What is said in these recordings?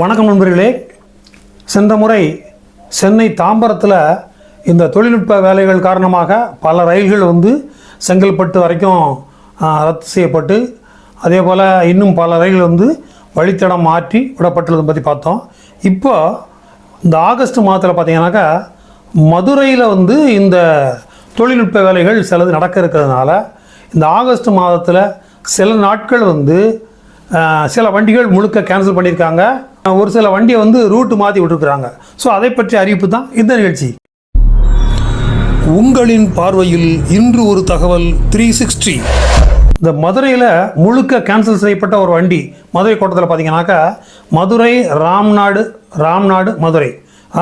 வணக்கம் நண்பர்களே. சென்ற முறை சென்னை தாம்பரத்தில் இந்த தொழில்நுட்ப வேலைகள் காரணமாக பல ரயில்கள் வந்து செங்கல்பட்டு வரைக்கும் ரத்து செய்யப்பட்டு அதே போல் இன்னும் பல ரயில்கள் வந்து வழித்தடம் மாற்றி விடப்பட்டுள்ளதை பற்றி பார்த்தோம். இப்போ இந்த ஆகஸ்ட் மாதத்தில் பார்த்தீங்கன்னாக்கா மதுரையில் வந்து இந்த தொழில்நுட்ப வேலைகள் சிலது நடக்க இருக்கிறதுனால இந்த ஆகஸ்ட் மாதத்தில் சில நாட்கள் வந்து சில வண்டிகள் முழுக்க கேன்சல் பண்ணியிருக்காங்க. ஒரு சில வண்டியை வந்து ரூட்டு மாற்றி விட்டுருக்குறாங்க. ஸோ அதை பற்றி அறிவிப்பு தான் இந்த நிகழ்ச்சி. உங்களின் பார்வையில் இன்று ஒரு தகவல் த்ரீ சிக்ஸ்டி இந்த மதுரையில் முழுக்க கேன்சல் செய்யப்பட்ட ஒரு வண்டி மதுரை கோட்டத்தில் பார்த்தீங்கன்னாக்கா மதுரை ராம்நாடு ராம்நாடு மதுரை.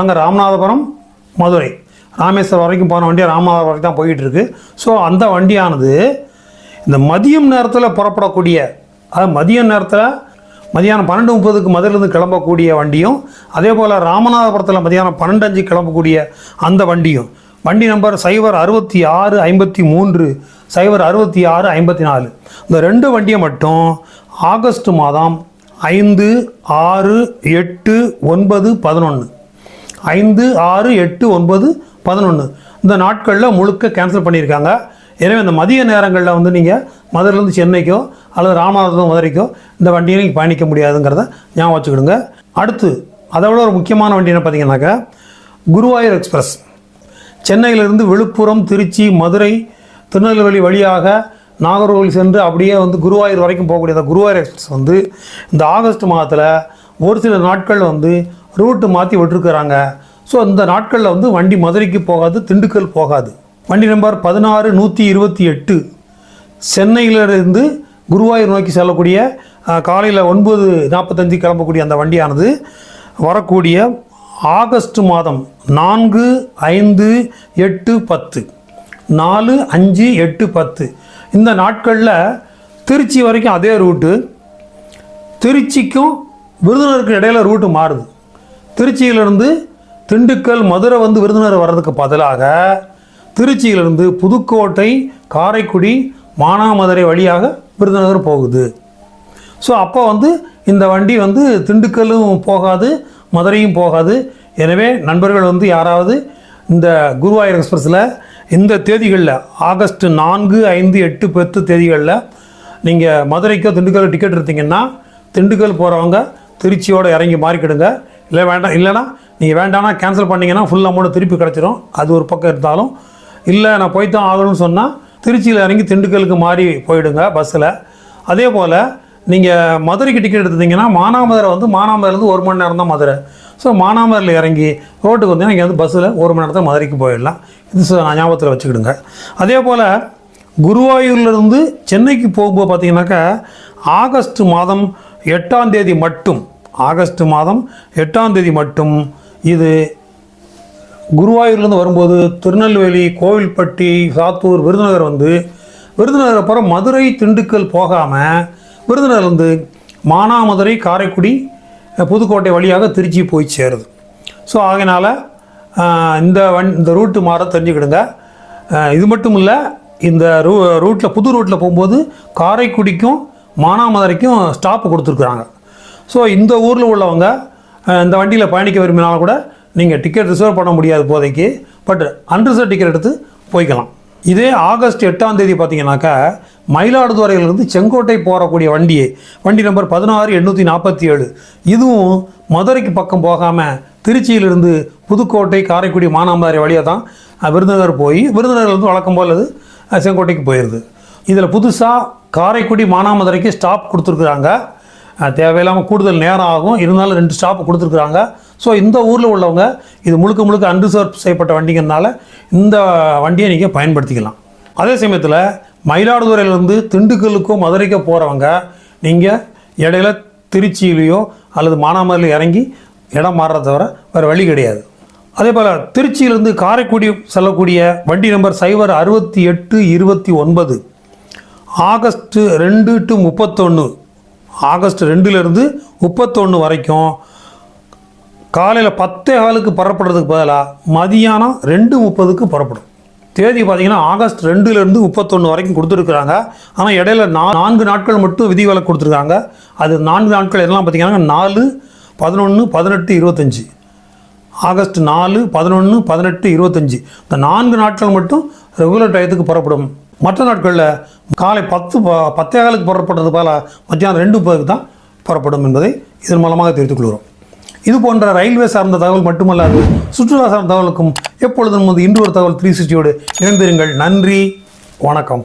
அங்கே ராமநாதபுரம் மதுரை. ராமேஸ்வரம் வரைக்கும் போன வண்டி ராமநாதபுரம் வரைக்கும் தான் போயிட்டு இருக்கு ஸோ அந்த வண்டியானது இந்த மதியம் நேரத்தில் புறப்படக்கூடிய அது மதிய நேரத்தில் மதியானம் பன்னெண்டு முப்பதுக்கு மதுரையிலேருந்து கிளம்பக்கூடிய வண்டியும் அதே போல் ராமநாதபுரத்தில் மதியானம் பன்னெண்டு அஞ்சு கிளம்பக்கூடிய அந்த வண்டியும். வண்டி நம்பர் சைபர் அறுபத்தி ஆறு ஐம்பத்தி மூன்று சைபர் அறுபத்தி ஆறு ஐம்பத்தி நாலு. இந்த ரெண்டு வண்டியை மட்டும் ஆகஸ்ட் மாதம் ஐந்து ஆறு எட்டு ஒன்பது பதினொன்று ஐந்து ஆறு எட்டு ஒன்பது பதினொன்று இந்த நாட்களில் முழுக்க கேன்சல் பண்ணியிருக்காங்க. எனவே இந்த மதிய நேரங்களில் வந்து நீங்கள் மதுரிலேருந்து சென்னைக்கோ அல்லது ராமநாதபுரம் மதுரைக்கோ இந்த வண்டியில் நீங்கள் பயணிக்க முடியாதுங்கிறத ஞாபகம் வச்சுக்கிடுங்க. அடுத்து அதை விட ஒரு முக்கியமான வண்டி என்ன பார்த்தீங்கன்னாக்கா குருவாயூர் எக்ஸ்பிரஸ். சென்னையிலிருந்து விழுப்புரம் திருச்சி மதுரை திருநெல்வேலி வழியாக நாகர்கோவில் சென்று அப்படியே வந்து குருவாயூர் வரைக்கும் போகக்கூடிய அந்த குருவாயூர் எக்ஸ்பிரஸ் வந்து இந்த ஆகஸ்ட் மாதத்தில் ஒரு சில நாட்கள் வந்து ரூட்டு மாற்றி விட்டுருக்குறாங்க. ஸோ இந்த நாட்களில் வந்து வண்டி மதுரைக்கு போகாது திண்டுக்கல் போகாது. வண்டி நம்பர் பதினாறு நூற்றி இருபத்தி எட்டு. சென்னையிலிருந்து குருவாயூர் நோக்கி செல்லக்கூடிய காலையில் ஒன்பது நாற்பத்தஞ்சு கிளம்பக்கூடிய அந்த வண்டியானது வரக்கூடிய ஆகஸ்ட் மாதம் நான்கு ஐந்து எட்டு பத்து. நாலு அஞ்சு எட்டு பத்து. இந்த நாட்களில் திருச்சி வரைக்கும் அதே ரூட்டு. திருச்சிக்கும் விருதுநருக்கு இடையில ரூட்டு மாறுது. திருச்சியிலிருந்து திண்டுக்கல் மதுரை வந்து விருதுநர் வர்றதுக்கு பதிலாக திருச்சியிலிருந்து புதுக்கோட்டை காரைக்குடி மானாமதுரை வழியாக விருதுநகர் போகுது. ஸோ அப்போ வந்து இந்த வண்டி வந்து திண்டுக்கலும் போகாது மதுரையும் போகாது. எனவே நண்பர்கள் வந்து யாராவது இந்த குருவாயூர் எக்ஸ்பிரஸில் இந்த தேதிகளில் ஆகஸ்ட் நான்கு ஐந்து எட்டு பத்து தேதிகளில் நீங்கள் மதுரைக்கோ திண்டுக்கல் டிக்கெட் எடுத்தீங்கன்னா திண்டுக்கல் போகிறவங்க திருச்சியோடு இறங்கி மாறிக்கிடுங்க. இல்லை வேண்டாம் இல்லைனா நீங்கள் வேண்டாம்னா கேன்சல் பண்ணிங்கன்னா ஃபுல் அமௌண்ட் திருப்பி கிடச்சிரும். அது ஒரு பக்கம் இருந்தாலும். இல்லை நான் போய் தான் ஆகணும்னு சொன்னால் திருச்சியில் இறங்கி திண்டுக்கலுக்கு மாறி போயிடுங்க பஸ்ஸில் அதே போல் நீங்கள் மதுரைக்கு டிக்கெட் எடுத்தீங்கன்னா மானாமதுரை வந்து மானாமதுரைலேருந்து ஒரு மணி நேரம் தான் மதுரை. ஸோ மானாமதுரையில் இறங்கி ரோட்டுக்கு வந்தீங்கன்னா நீங்கள் வந்து பஸ்ஸில் ஒரு மணி நேரத்தில் மதுரைக்கு போயிடலாம். இது ஞாபகத்தில் வச்சுக்கிடுங்க. அதே போல் குருவாயூர்லேருந்து சென்னைக்கு போகும்போது பார்த்தீங்கன்னாக்கா ஆகஸ்ட் மாதம் எட்டாம் தேதி மட்டும் ஆகஸ்ட் மாதம் எட்டாம் தேதி மட்டும் இது குருவாயூர்லேருந்து வரும்போது திருநெல்வேலி கோவில்பட்டி சாத்தூர் விருதுநகர் வந்து விருதுநகர் அப்புறம் மதுரை திண்டுக்கல் போகாமல் விருதுநகர்லேருந்து மானாமதுரை காரைக்குடி புதுக்கோட்டை வழியாக திருச்சி போய் சேருது. ஸோ ஆகையினால இந்த வண் இந்த ரூட்டு மாற தெரிஞ்சுக்கிடுங்க. இது மட்டும் இல்லை இந்த ரூ ரூட்டில் புது ரூட்டில் போகும்போது காரைக்குடிக்கும் மானாமதுரைக்கும் ஸ்டாப்பு கொடுத்துருக்குறாங்க. ஸோ இந்த ஊரில் உள்ளவங்க இந்த வண்டியில் பயணிக்க விரும்பினாலும் கூட நீங்கள் டிக்கெட் ரிசர்வ் பண்ண முடியாது போதைக்கு பட் அன்ரிசர்வ் டிக்கெட் எடுத்து போய்க்கலாம். இதே ஆகஸ்ட் எட்டாம் தேதி பார்த்தீங்கன்னாக்கா மயிலாடுதுறையிலிருந்து செங்கோட்டை போகக்கூடிய வண்டியை வண்டி நம்பர் பதினாறு எண்ணூற்றி நாற்பத்தி ஏழு இதுவும் மதுரைக்கு பக்கம் போகாமல் திருச்சியிலிருந்து புதுக்கோட்டை காரைக்குடி மானாமதுரை வழியாக தான் விருதுநகர் போய் விருதுநகர்லேருந்து வழக்கம் போல் அது செங்கோட்டைக்கு போயிடுது இதில் புதுசாக காரைக்குடி மானாமதுரைக்கு ஸ்டாப் கொடுத்துருக்குறாங்க. தேவையில்லாமல் கூடுதல் நேரம் ஆகும். இருந்தாலும் ரெண்டு ஸ்டாப் கொடுத்துருக்குறாங்க. ஸோ இந்த ஊரில் உள்ளவங்க இது முழுக்க முழுக்க அன்ரிசர்வ் செய்யப்பட்ட வண்டிங்கிறனால இந்த வண்டியை நீங்கள் பயன்படுத்திக்கலாம். அதே சமயத்தில் மயிலாடுதுறையிலேருந்து திண்டுக்கல்லுக்கோ மதுரைக்கோ போகிறவங்க நீங்கள் இடையில திருச்சியிலையோ அல்லது மானாமதுரையில் இறங்கி இடம் மாறுறத தவிர வேறு வழி கிடையாது. அதே போல் திருச்சியிலேருந்து காரைக்குடி செல்லக்கூடிய வண்டி நம்பர் சைபர் அறுபத்தி எட்டு இருபத்தி ஒன்பது ஆகஸ்ட்டு ரெண்டு டு முப்பத்தொன்று ஆகஸ்ட் ரெண்டுலேருந்து முப்பத்தொன்று வரைக்கும் காலையில் பத்தே காலுக்கு புறப்படுறதுக்கு பதிலாக மதியானம் ரெண்டு முப்பதுக்கு புறப்படும். தேதி பார்த்தீங்கன்னா ஆகஸ்ட் ரெண்டுலேருந்து முப்பத்தொன்று வரைக்கும் கொடுத்துருக்குறாங்க. ஆனால் இடையில நா நான்கு நாட்கள் மட்டும் விதிவிலக்கு கொடுத்துருக்காங்க. அது நான்கு நாட்கள் எல்லாம் பார்த்திங்கன்னா நாலு பதினொன்று பதினெட்டு இருபத்தஞ்சி. ஆகஸ்ட் நாலு பதினொன்று பதினெட்டு இருபத்தஞ்சி. இந்த நான்கு நாட்கள் மட்டும் ரெகுலர் டயத்துக்கு புறப்படும். மற்ற நாட்களில் காலை பத்து பத்தே காலுக்கு புறப்படுறது போல மத்தியானம் ரெண்டு பேருக்கு தான் புறப்படும் என்பதை இதன் மூலமாக தெரிவித்துக் கொள்கிறோம். இது போன்ற ரயில்வே சார்ந்த தகவல் மட்டுமல்லாது சுற்றுலா சார்ந்த தகவலுக்கும் எப்பொழுதும் வந்து இன்று ஒரு தகவல் த்ரீ சிக்ஸ்டியோடு இணைந்திருங்கள். நன்றி வணக்கம்.